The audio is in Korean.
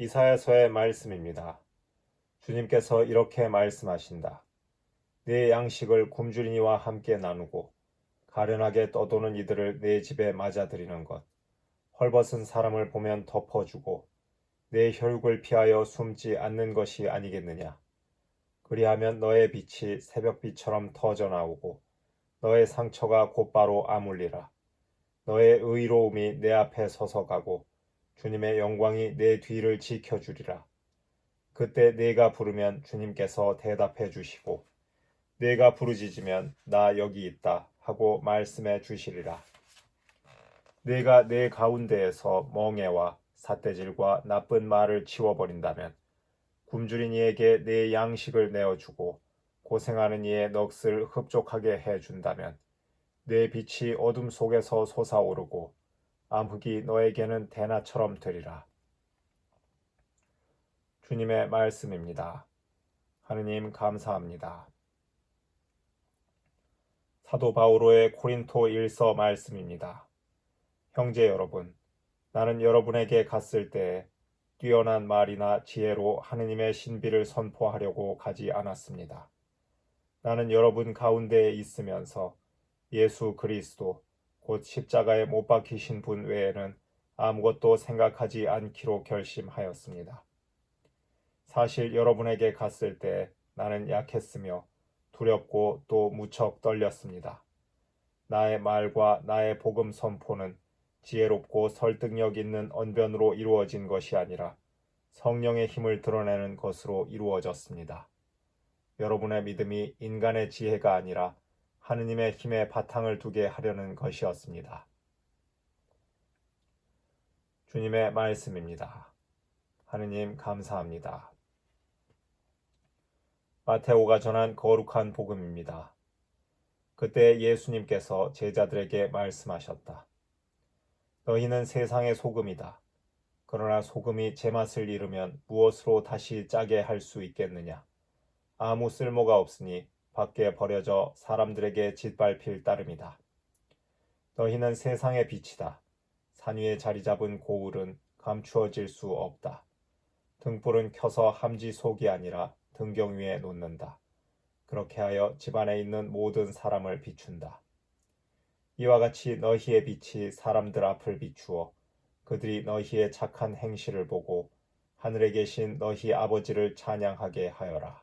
이사야서의 말씀입니다. 주님께서 이렇게 말씀하신다. 내 양식을 굶주리니와 함께 나누고 가련하게 떠도는 이들을 내 집에 맞아들이는 것. 헐벗은 사람을 보면 덮어주고 내 혈육을 피하여 숨지 않는 것이 아니겠느냐. 그리하면 너의 빛이 새벽빛처럼 터져 나오고 너의 상처가 곧바로 아물리라. 너의 의로움이 내 앞에 서서 가고 주님의 영광이 내 뒤를 지켜주리라. 그때 내가 부르면 주님께서 대답해 주시고 내가 부르짖으면 나 여기 있다 하고 말씀해 주시리라. 내가 내 가운데에서 멍해와 삿대질과 나쁜 말을 치워버린다면 굶주린 이에게 내 양식을 내어주고 고생하는 이의 넋을 흡족하게 해준다면 내 빛이 어둠 속에서 솟아오르고 암흑이 너에게는 대나처럼 되리라. 주님의 말씀입니다. 하느님 감사합니다. 사도 바오로의 코린토 1서 말씀입니다. 형제 여러분, 나는 여러분에게 갔을 때 뛰어난 말이나 지혜로 하느님의 신비를 선포하려고 가지 않았습니다. 나는 여러분 가운데에 있으면서 예수 그리스도 곧 십자가에 못 박히신 분 외에는 아무것도 생각하지 않기로 결심하였습니다. 사실 여러분에게 갔을 때 나는 약했으며 두렵고 또 무척 떨렸습니다. 나의 말과 나의 복음 선포는 지혜롭고 설득력 있는 언변으로 이루어진 것이 아니라 성령의 힘을 드러내는 것으로 이루어졌습니다. 여러분의 믿음이 인간의 지혜가 아니라 하느님의 힘에 바탕을 두게 하려는 것이었습니다. 주님의 말씀입니다. 하느님 감사합니다. 마테오가 전한 거룩한 복음입니다. 그때 예수님께서 제자들에게 말씀하셨다. 너희는 세상의 소금이다. 그러나 소금이 제맛을 잃으면 무엇으로 다시 짜게 할 수 있겠느냐? 아무 쓸모가 없으니 밖에 버려져 사람들에게 짓밟힐 따름이다. 너희는 세상의 빛이다. 산 위에 자리 잡은 고울은 감추어질 수 없다. 등불은 켜서 함지 속이 아니라 등경 위에 놓는다. 그렇게 하여 집안에 있는 모든 사람을 비춘다. 이와 같이 너희의 빛이 사람들 앞을 비추어 그들이 너희의 착한 행실을 보고 하늘에 계신 너희 아버지를 찬양하게 하여라.